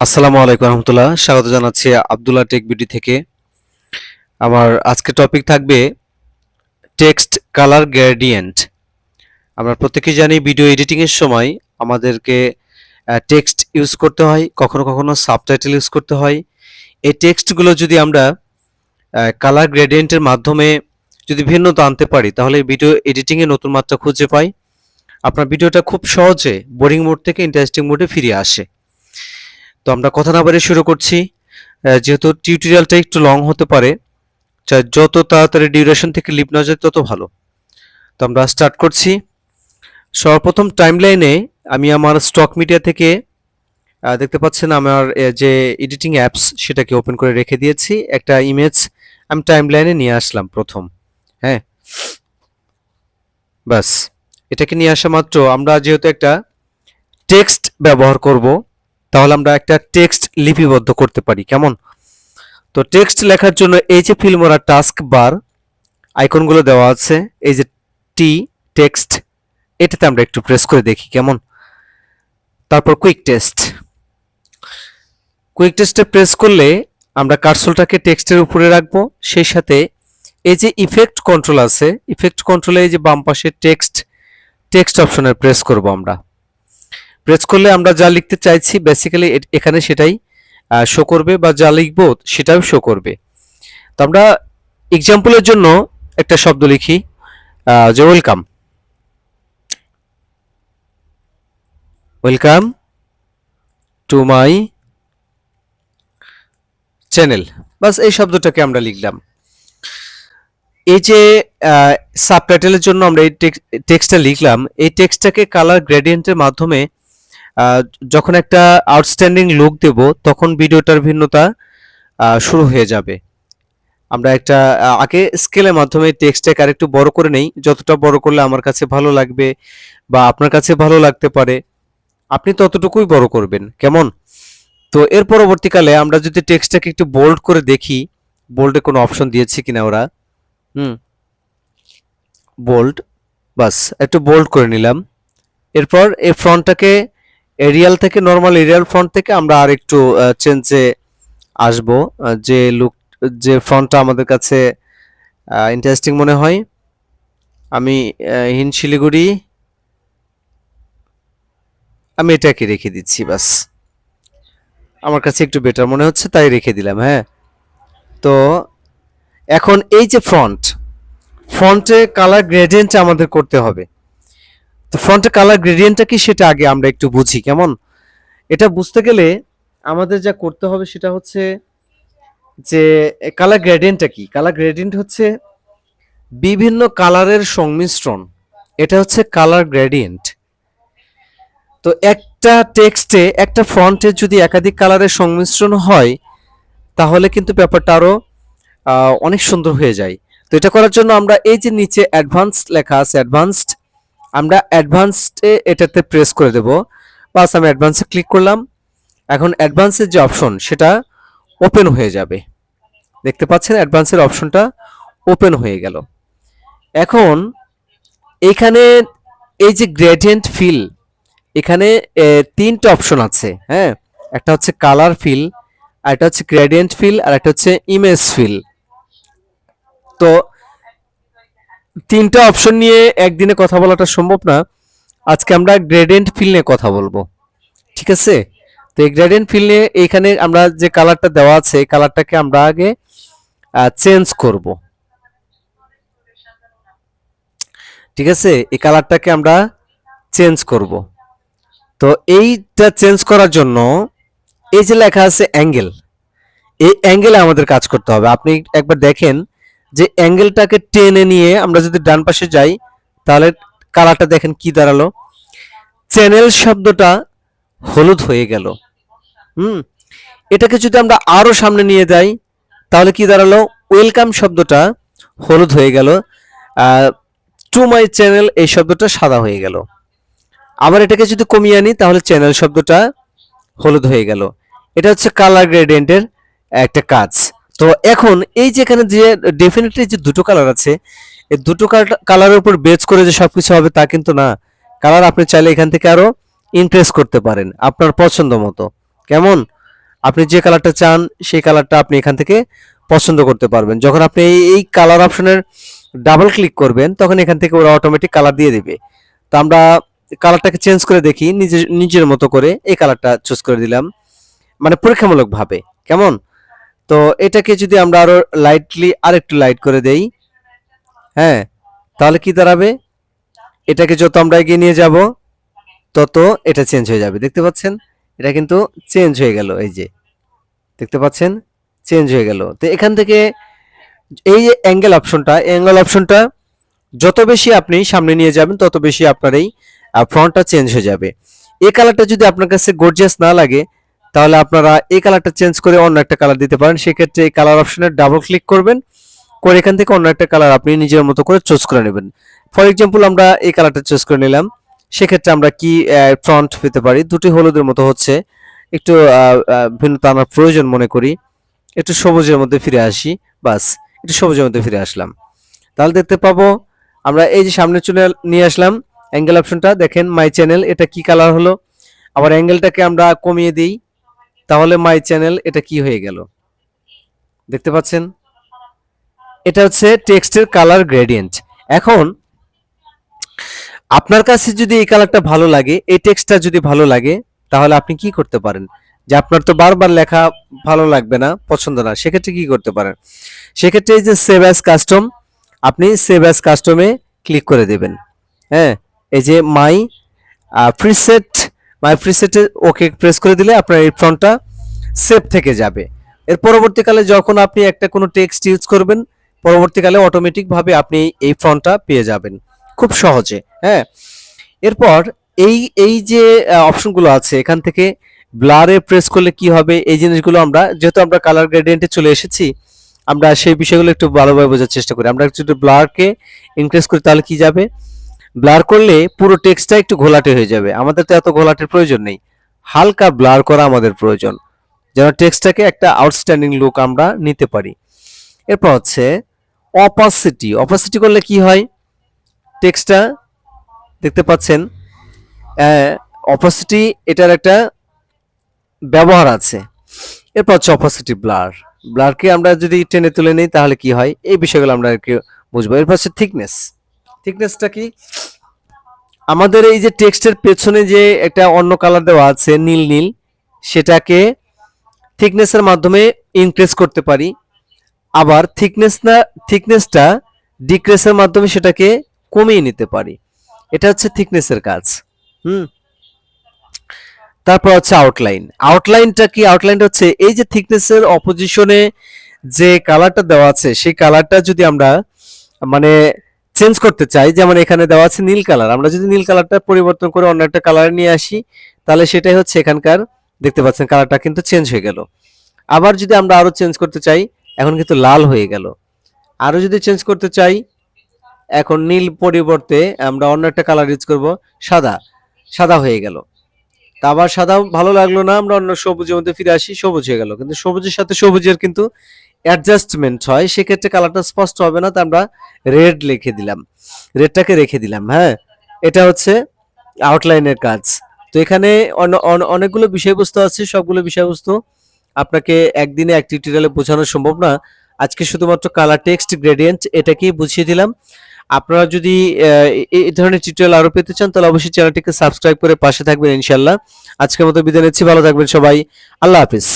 আসসালামু আলাইকুম রহমতুল্লাহ। স্বাগত জানাচ্ছি আবদুল্লাহ টেক বিডি থেকে। আমার আজকে টপিক থাকবে টেক্সট কালার গ্রেডিয়েন্ট আমরা প্রত্যেকেই জানি ভিডিও এডিটিংয়ের সময় আমাদেরকে টেক্সট ইউজ করতে হয়, কখনো কখনো সাবটাইটেল ইউজ করতে হয়। এই টেক্সটগুলো যদি আমরা কালার গ্রেডিয়েন্টের মাধ্যমে যদি ভিন্নতা আনতে পারি, তাহলে ভিডিও এডিটিংয়ে নতুন মাত্রা খুঁজে পাই। আপনার ভিডিওটা খুব সহজে বোরিং মোড থেকে ইন্টারেস্টিং মোডে ফিরে আসে। তো আমরা কথা না বাড়িয়ে শুরু করছি। যেহেতু টিউটোরিয়ালটা একটু লং হতে পারে যত তাড়াতাড়ি ডিউরেশন থেকে লিপ না যায় তত ভালো। তো আমরা স্টার্ট করছি। সর্বপ্রথম টাইমলাইনে আমি আমার স্টক মিডিয়া থেকে দেখতে পাচ্ছেন আমার যে এডিটিং অ্যাপস সেটাকে ওপেন করে রেখে দিয়েছি। একটা ইমেজ আমি টাইমলাইনে নিয়ে আসলাম প্রথম। হ্যাঁ? বাস এটাকে নিয়ে আসা মাত্র। আমরা যেহেতু একটা টেক্সট ব্যবহার করব তাহলে আমরা একটা টেক্সট লিপিবদ্ধ করতে পারি, কেমন? তো টেক্সট লেখার জন্য এই যে ফিল্মোরা টাস্ক বার আইকনগুলো দেওয়া আছে, এই যে টি টেক্সট এটাতে আমরা একটু প্রেস করে দেখি, কেমন? তারপর কুইক টেস্ট কুইক টেস্টে প্রেস করলে আমরা কার্সলটাকে টেক্সটের উপরে রাখব, সেই সাথে এই যে ইফেক্ট কন্ট্রোল আছে ইফেক্ট কন্ট্রোলে এই যে বাম পাশে টেক্সট টেক্সট অপশনে প্রেস করব আমরা। প্রেস করলে আমরা যা লিখতে চাইছি বেসিক্যালি এখানে সেটাই শো করবে বা যা লিখব সেটাও শো করবে। তো আমরা এক্সাম্পলের জন্য একটা শব্দ লিখি যে welcome welcome to my channel বাস এই শব্দটাকে আমরা লিখলাম। এই যে সাবটাইটেলের জন্য আমরা এই টেক্সটটা লিখলাম, এই টেক্সটটাকে কালার গ্রেডিয়েন্টের মাধ্যমে যখন একটা আউটস্ট্যান্ডিং লুক দেব, তখন ভিডিওটার ভিন্নতা শুরু হয়ে যাবে। আমরা একটা আগে স্কেলের মাধ্যমে টেক্সটটাকে আরেকটু বড় করে নেই। যতটা বড় করলে আমার কাছে ভালো লাগবে বা আপনার কাছে ভালো লাগতে পারে, আপনি ততটুকুই বড় করবেন। কেমন? তো এর পরবর্তীকালে আমরা যদি টেক্সটটাকে একটু বোল্ড করে দেখি বোল্ডে কোনো অপশন দিয়েছে কিনা ওরা? হুম। বোল্ড বাস, একটু বোল্ড করে নিলাম। এরপর এই ফ্রন্টটাকে এরিয়াল থেকে নর্মাল এরিয়াল ফ্রন্ট থেকে আমরা আর একটু চেঞ্জে আসব। যে লুক যে ফ্রন্টটা আমাদের কাছে ইন্টারেস্টিং মনে হয়। আমি হিন শিলিগুড়ি, আমি এটাকে রেখে দিচ্ছি, বাস। আমার কাছে একটু বেটার মনে হচ্ছে, তাই রেখে দিলাম হ্যাঁ। তো, এখন এই যে ফ্রন্ট ফন্টে কালার গ্রেডিয়েন্ট আমাদের করতে হবে। তো ফন্টে কালার গ্রেডিয়েন্টটা কি সেটা আগে আমরা একটু বুঝি কেমন? এটা বুঝতে গেলে আমাদের যা করতে হবে সেটা হচ্ছে যে কালার গ্রেডিয়েন্টটা কি? কালার গ্রেডিয়েন্ট হচ্ছে বিভিন্ন কালারের সংমিশ্রণ। এটা হচ্ছে কালার গ্রেডিয়েন্ট তো একটা টেক্সটে একটা ফন্টে যদি একাধিক কালারের সংমিশ্রণ হয় তাহলে কিন্তু ব্যাপারটা আরও আহ, অনেক সুন্দর হয়ে যায়। তো এটা করার জন্য আমরা এই যে নিচে অ্যাডভান্সড লেখা আছে অ্যাডভান্সড আমরা অ্যাডভান্সডে এটাতে প্রেস করে দেব। বাস আমি অ্যাডভান্সে ক্লিক করলাম। এখন অ্যাডভান্সের যে অপশন সেটা ওপেন হয়ে যাবে। দেখতে পাচ্ছেন অ্যাডভান্সের অপশনটা ওপেন হয়ে গেল। এখন এখানে এই যে গ্রেডিয়েন্ট ফিল এখানে তিনটা অপশন আছে হ্যাঁ? একটা হচ্ছে কালার ফিল আর একটা হচ্ছে গ্রেডিয়েন্ট ফিল আর একটা হচ্ছে ইমেজ ফিল তো তিনটা অপশন নিয়ে একদিনে কথা বলাটা সম্ভব না। আজকে আমরা গ্রেডিয়েন্ট ফিল নিয়ে কথা বলব। ঠিক আছে? তো এই গ্রেডেন্ট ফিল নিয়ে এখানে আমরা যে কালারটা দেওয়া আছে, এই কালারটাকে আমরা আগে চেঞ্জ করব। ঠিক আছে? এই কালারটাকে আমরা চেঞ্জ করব। তো এইটা চেঞ্জ করার জন্য এই যে লেখা আছে অ্যাঙ্গেল এই অ্যাঙ্গেলে আমাদের কাজ করতে হবে। আপনি একবার দেখেন যে অ্যাঙ্গেলটাকে টেনে নিয়ে আমরা যদি ডান পাশে যাই, তাহলে কালারটা দেখেন কি দাঁড়াল? চ্যানেল শব্দটা হলুদ হয়ে গেল। হুম? এটাকে যদি আমরা আরও সামনে নিয়ে যাই, তাহলে কি দাঁড়াল? ওয়েলকাম শব্দটা হলুদ হয়ে গেল। টু মাই চ্যানেল এই শব্দটা সাদা হয়ে গেল। আবার এটাকে যদি কমিয়ে আনি, তাহলে চ্যানেল শব্দটা হলুদ হয়ে গেল। এটা হচ্ছে কালার গ্রেডিয়েন্টের একটা কাজ। তো এখন এই যে এখানে যে ডেফিনেটলি যে দুটো কালার আছে, এই দুটো কালারের উপর বেচ করে যে সব কিছু হবে তা কিন্তু না। কালার আপনি চাইলে এখান থেকে আরও ইনক্রিজ করতে পারেন আপনার পছন্দ মতো। কেমন? আপনি যে কালারটা চান, সেই কালারটা আপনি এখান থেকে পছন্দ করতে পারবেন। যখন আপনি এই কালার অপশনের ডাবল ক্লিক করবেন, তখন এখান থেকে ওরা অটোমেটিক কালার দিয়ে দেবে। তো আমরা কালারটাকে চেঞ্জ করে দেখি নিজের নিজের মতো করে এই কালারটা চুজ করে দিলাম। মানে পরীক্ষামূলকভাবে। কেমন? তো এটাকে যদি আমরা আরও লাইটলি আরেকটু লাইট করে দেই হ্যাঁ তাহলে কি দাঁড়াবে? এটাকে যত আমরা এগিয়ে নিয়ে যাব, তত এটা চেঞ্জ হয়ে যাবে। দেখতে পাচ্ছেন? এটা কিন্তু চেঞ্জ হয়ে গেল, এই যে। দেখতে পাচ্ছেন? চেঞ্জ হয়ে গেল। তো এখান থেকে এই যে অ্যাঙ্গেল অপশনটা অ্যাঙ্গেল অপশনটা যত বেশি আপনি সামনে নিয়ে যাবেন, তত বেশি আপনার এই ফ্রন্টটা চেঞ্জ হয়ে যাবে। এই কালারটা যদি আপনার কাছে গর্জিয়াস না লাগে তাহলে আপনারা এই কালারটা চেঞ্জ করে অন্য একটা কালার দিতে পারেন। সেক্ষেত্রে এই কালার অপশনে ডাবল ক্লিক করবেন। করে এখান থেকে অন্য একটা কালার আপনি নিজের মতো করে চুজ করে নেবেন। ফর এক্সাম্পল, আমরা এই কালারটা চুজ করে নিলাম। সেক্ষেত্রে আমরা কি ফ্রন্ট পেতে পারি? দুটি হলুদের মতো হচ্ছে। একটু ভিন্নতা আনার প্রয়োজন মনে করি। একটু সবুজের মধ্যে ফিরে আসি। বাস, একটু সবুজের মধ্যে ফিরে আসলাম। তাহলে দেখতে পাবো, আমরা এই যে সামনে চলে নিয়ে আসলাম। অ্যাঙ্গেল অপশনটা দেখেন, মাই চ্যানেল, এটা কি কালার হলো? আবার অ্যাঙ্গেলটাকে আমরা কমিয়ে দিই। তাহলে মাই চ্যানেল, এটা কি হয়ে গেল? দেখতে পাচ্ছেন? এটা হচ্ছে টেক্সটের কালার গ্রেডিয়েন্ট। এখন, আপনার কাছে যদি এই কালারটা ভালো লাগে, এই টেক্সটটা যদি ভালো লাগে, তাহলে আপনি কি করতে পারেন? যে আপনার তো বারবার লেখা ভালো লাগবে না, পছন্দ না, সেক্ষেত্রে কি করতে পারেন? সেক্ষেত্রে এই যে সেভ অ্যাজ কাস্টম আপনি সেভ অ্যাজ কাস্টমে ক্লিক করে দেবেন। হ্যাঁ এই যে মাই প্রিসেট মাই প্রিসেটে ওকে প্রেস করে দিলে আপনার এই ফন্টটা সেভ থেকে যাবে। এর পরবর্তীকালে যখন আপনি একটা কোনো টেক্সট ইউজ করবেন, পরবর্তীকালে অটোমেটিকভাবে আপনি এই ফন্টটা পেয়ে যাবেন। খুব সহজে হ্যাঁ? এরপর এই এই যে অপশনগুলো আছে, এখান থেকে ব্লারে প্রেস করলে কি হবে? এই জিনিসগুলো আমরা, যেহেতু আমরা কালার গ্রেডিয়েন্টে চলে এসেছি, আমরা সেই বিষয়গুলো একটু ভালোভাবে বোঝার চেষ্টা করি। আমরা যদি ব্লারকে ইনক্রিজ করি, তাহলে কি যাবে? ব্লার করলে পুরো টেক্সটটা একটু ঘোলাটে হয়ে যাবে। আমাদের তো এত ঘোলাটের প্রয়োজন নেই। হালকা ব্লার করা আমাদের প্রয়োজন, যেন টেক্সটটাকে একটা আউটস্ট্যান্ডিং লুক আমরা নিতে পারি। এরপর হচ্ছে অপাসিটি অপাসিটি করলে কি হয়? টেক্সটটা দেখতে পাচ্ছেন অপাসিটি এটার একটা ব্যবহার আছে। এরপর হচ্ছে অপাসিটি ব্লার ব্লারকে আমরা যদি টেনে তুলে নিই, তাহলে কি হয়? এই বিষয়গুলো আমরা একটু বুঝব। এরপর হচ্ছে থিকনেস থিকনেসটা কি? আমাদের এই যে টেক্সটের পেছনে যে একটা অন্য কালার দেওয়া আছে, নীল নীল, সেটাকে থিকনেসের মাধ্যমে ইনক্রিজ করতে পারি। আবার থিকনেস না থিকনেসটা ডিক্রেসের মাধ্যমে সেটাকে কমিয়ে নিতে পারি। এটা হচ্ছে থিকনেসের কাজ। হুম? তারপর হচ্ছে আউটলাইন আউটলাইনটা কি? আউটলাইনটা হচ্ছে এই যে থিকনেসের অপোজিশনে যে কালারটা দেওয়া আছে, সেই কালারটা যদি আমরা মানে চেঞ্জ করতে চাই, যেমন এখানে দেওয়া আছে নীল কালার আমরা যদি নীল কালারটা পরিবর্তন করে অন্য একটা কালার নিয়ে আসি, তাহলে সেটাই হচ্ছে এখানকার, দেখতে পাচ্ছেন কালারটা কিন্তু চেঞ্জ হয়ে গেল। আবার যদি আমরা আরও চেঞ্জ করতে চাই, এখন কিন্তু লাল হয়ে গেল। আরও যদি চেঞ্জ করতে চাই, এখন নীল পরিবর্তে আমরা অন্য একটা কালার ইউজ করব, সাদা। সাদা হয়ে গেল। তা আবার সাদা ভালো লাগল না, আমরা অন্য সবুজের মধ্যে ফিরে আসি, সবুজ হয়ে গেল। কিন্তু সবুজের সাথে সবুজের কিন্তু অ্যাডজাস্টমেন্ট হয়, সেক্ষেত্রে কালারটা স্পষ্ট হবে না, তা আমরা রেড লিখে দিলাম। রেডটাকে রেখে দিলাম হ্যাঁ? এটা হচ্ছে আউটলাইনের কাজ। তো এখানে অন- অন- অনেকগুলো বিষয়বস্তু আছে, সবগুলো বিষয়বস্তু আপনাকে একদিনে এক টিউটোরিয়ালে বোঝানো সম্ভব না। আজকে শুধুমাত্র কালার টেক্সট গ্রেডিয়েন্ট এটাকেই বুঝিয়ে দিলাম। আপনারা যদি এই ধরনের টিউটোরিয়াল আরও পেতে চান, তাহলে অবশ্যই চ্যানেলটিকে সাবস্ক্রাইব করে পাশে থাকবেন ইনশাল্লাহ আজকের মতো বিদায় নিচ্ছি, ভালো থাকবেন সবাই। আল্লাহ হাফিজ।